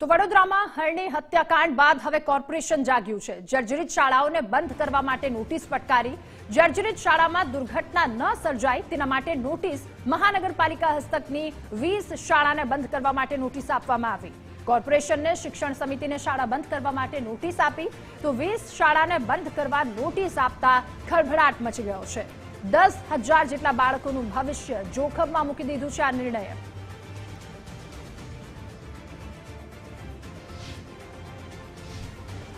તો વડોદરામાં હરણી હત્યાકાંડ બાદ હવે કોર્પોરેશન જાગ્યું છે. જર્જરિત શાળાઓને બંધ કરવા માટે નોટિસ ફટકારી. જર્જરિત શાળામાં દુર્ઘટના ન સર્જાય તેના માટે નોટિસ મહાનગરપાલિકા હસ્તકની વીસ શાળાને બંધ કરવા માટે નોટિસ આપવામાં આવી. કોર્પોરેશનને શિક્ષણ સમિતિને શાળા બંધ કરવા માટે નોટિસ આપી. તો વીસ શાળાને બંધ કરવા નોટિસ આપતા ખળભળાટ મચી ગયો છે. દસ હજાર જેટલા બાળકોનું ભવિષ્ય જોખમમાં મૂકી દીધું છે આ નિર્ણયે.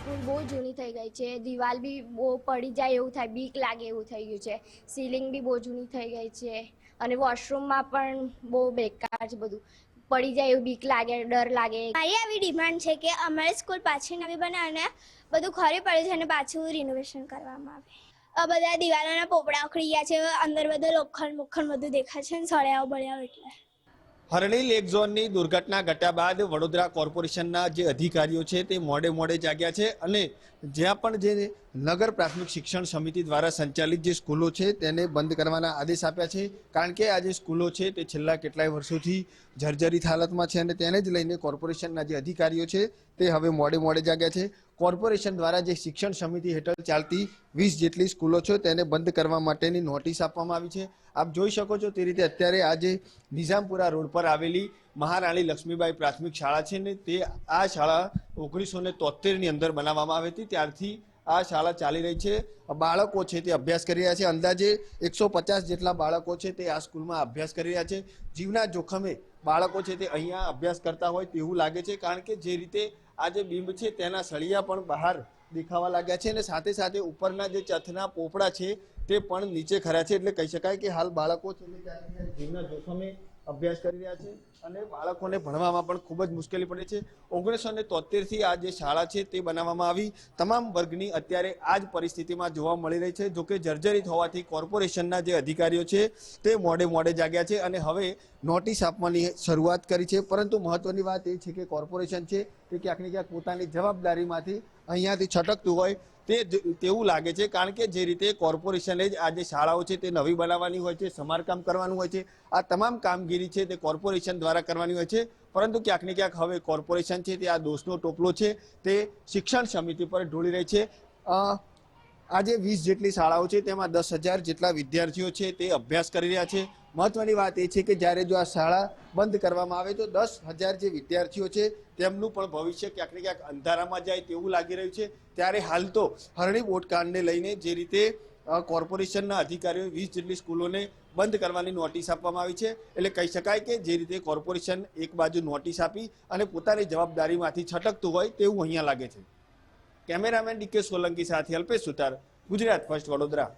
સ્કૂલ બહુ જૂની થઈ ગઈ છે. દિવાલ બી બહુ પડી જાય એવું થાય, બીક લાગે એવું થઈ ગયું છે. સીલિંગ બી બહુ જૂની થઈ ગઈ છે અને વોશરૂમમાં પણ બહુ બેકાર છે બધું. પડી જાય એવું બીક લાગે, ડર લાગે. મારી આવી ડિમાન્ડ છે કે અમારી સ્કૂલ પાછી નવી બને અને બધું ખરી પડ્યું છે અને પાછું રિનોવેશન કરવામાં આવે. બધા દિવાલોના પોપડા ઉખડી ગયા છે, અંદર બધું લોખંડ મોખંડ બધું દેખાય છે ને, સળિયાઓ બળ્યાઓ એટલે. હરણી લેક ઝોનની દુર્ઘટના ઘટ્યા બાદ વડોદરા કોર્પોરેશનના જે અધિકારીઓ છે તે મોડે મોડે જાગ્યા છે અને જ્યાં પણ જે નગર પ્રાથમિક શિક્ષણ સમિતિ દ્વારા સંચાલિત જે સ્કૂલો છે તેને બંધ કરવાના આદેશ આપ્યા છે. કારણ કે આ જે સ્કૂલો છે તે છેલ્લા કેટલાય વર્ષોથી જર્જરિત હાલતમાં છે અને તેને જ લઈને કોર્પોરેશનના જે અધિકારીઓ છે તે હવે મોડે મોડે જાગ્યા છે. કોર્પોરેશન દ્વારા જે શિક્ષણ સમિતિ હેઠળ ચાલતી વીસ જેટલી સ્કૂલો છે તેને બંધ કરવા માટેની નોટિસ આપવામાં આવી છે. આપ જોઈ શકો છો તે રીતે અત્યારે આજે નિઝામપુરા રોડ પર આવેલી મહારાણી લક્ષ્મીબાઈ પ્રાથમિક શાળા છે ને તે આ શાળા ઓગણીસો ને તોતેરની અંદર બનાવવામાં આવી હતી. ત્યારથી આ શાળા ચાલી રહી છે. બાળકો છે તે અભ્યાસ કરી રહ્યા છે. અંદાજે એકસો પચાસ જેટલા બાળકો છે તે આ સ્કૂલમાં અભ્યાસ કરી રહ્યા છે. જીવના જોખમે બાળકો છે તે અહીંયા અભ્યાસ કરતા હોય તેવું લાગે છે. કારણ કે જે રીતે આ જે બિંબ છે તેના સળિયા પણ બહાર દેખાવા લાગ્યા છે અને સાથે સાથે ઉપરના જે ચથના પોપડા છે તે પણ નીચે ખરા છે. એટલે કહી શકાય કે હાલ બાળકો છે જીવના જોખમે અભ્યાસ કરી રહ્યા છે અને બાળકોને ભણવામાં પણ ખૂબ જ મુશ્કેલી પડે છે. ઓગણીસો ને તોતેરથી આ જે શાળા છે તે બનાવવામાં આવી. તમામ વર્ગની અત્યારે આ જ પરિસ્થિતિમાં જોવા મળી રહી છે. જોકે જર્જરિત હોવાથી કોર્પોરેશનના જે અધિકારીઓ છે તે મોડે મોડે જાગ્યા છે અને હવે નોટિસ આપવાની શરૂઆત કરી છે. પરંતુ મહત્વની વાત એ છે કે કોર્પોરેશન છે તે ક્યાંક ને ક્યાંક પોતાની જવાબદારીમાંથી અહીંયાથી છટકતું હોય તે તેવું લાગે છે કારણ કે જે રીતે કોર્પોરેશને જ આ જે શાળાઓ છે તે નવી બનાવવાની હોય છે, સમારકામ કરવાનું હોય છે, આ તમામ કામગીરી છે તે કોર્પોરેશન દ્વારા કરવાની હોય છે. પરંતુ ક્યાંક ને ક્યાંક હવે કોર્પોરેશન છે તે આ દોષનો ટોપલો છે તે શિક્ષણ સમિતિ પર ઢોળી રહી છે. આજે વીસ જેટલી શાળાઓ છે, તેમાં દસ હજાર જેટલા વિદ્યાર્થીઓ છે, તે અભ્યાસ કરી રહ્યા છે. મહત્વની વાત એ છે કે જ્યારે જો આ શાળા બંધ કરવામાં આવે તો દસ હજાર જે વિદ્યાર્થીઓ છે, તેમનું પણ ભવિષ્ય ક્યાંક ને ક્યાંક અંધારામાં જાય તેવું લાગી રહ્યું છે. ત્યારે હાલ તો હરણી બોટકાંડને લઈને જે રીતે કોર્પોરેશનના અધિકારીઓએ વીસ જેટલી સ્કૂલોને બંધ કરવાની નોટિસ આપવામાં આવી છે. એટલે કહી શકાય કે જે રીતે કોર્પોરેશન એક બાજુ નોટિસ આપી અને પોતાની જવાબદારીમાંથી છટકતું હોય તેવું અહીંયા લાગે છે. કેમેરામેન ડીકે સોલંકી સાથે અલ્પેશ સુતાર ગુજરાત ફર્સ્ટ વડોદરા.